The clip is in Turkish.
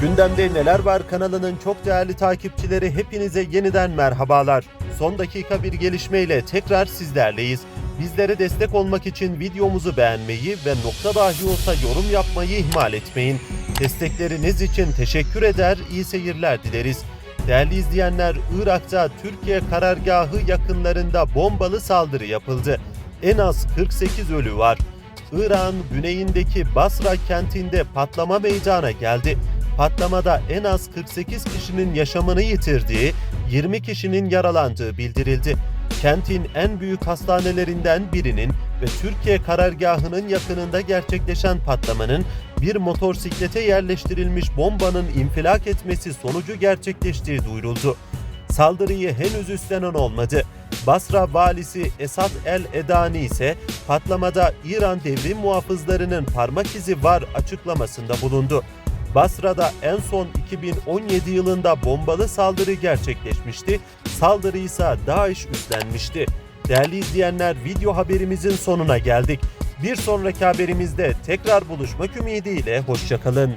Gündemde Neler Var kanalının çok değerli takipçileri hepinize yeniden merhabalar. Son dakika bir gelişmeyle tekrar sizlerleyiz. Bizlere destek olmak için videomuzu beğenmeyi ve nokta dahi olsa yorum yapmayı ihmal etmeyin. Destekleriniz için teşekkür eder, iyi seyirler dileriz. Değerli izleyenler, Irak'ta Türkiye karargahı yakınlarında bombalı saldırı yapıldı. En az 48 ölü var. İran güneyindeki Basra kentinde patlama meydana geldi. Patlamada en az 48 kişinin yaşamını yitirdiği, 20 kişinin yaralandığı bildirildi. Kentin en büyük hastanelerinden birinin ve Türkiye karargahının yakınında gerçekleşen patlamanın bir motosiklete yerleştirilmiş bombanın infilak etmesi sonucu gerçekleştiği duyuruldu. Saldırıyı henüz üstlenen olmadı. Basra valisi Esad El Edani ise patlamada İran devrim muhafızlarının parmak izi var açıklamasında bulundu. Basra'da en son 2017 yılında bombalı saldırı gerçekleşmişti. Saldırı ise DAEŞ üstlenmişti. Değerli izleyenler video haberimizin sonuna geldik. Bir sonraki haberimizde tekrar buluşmak ümidiyle hoşçakalın.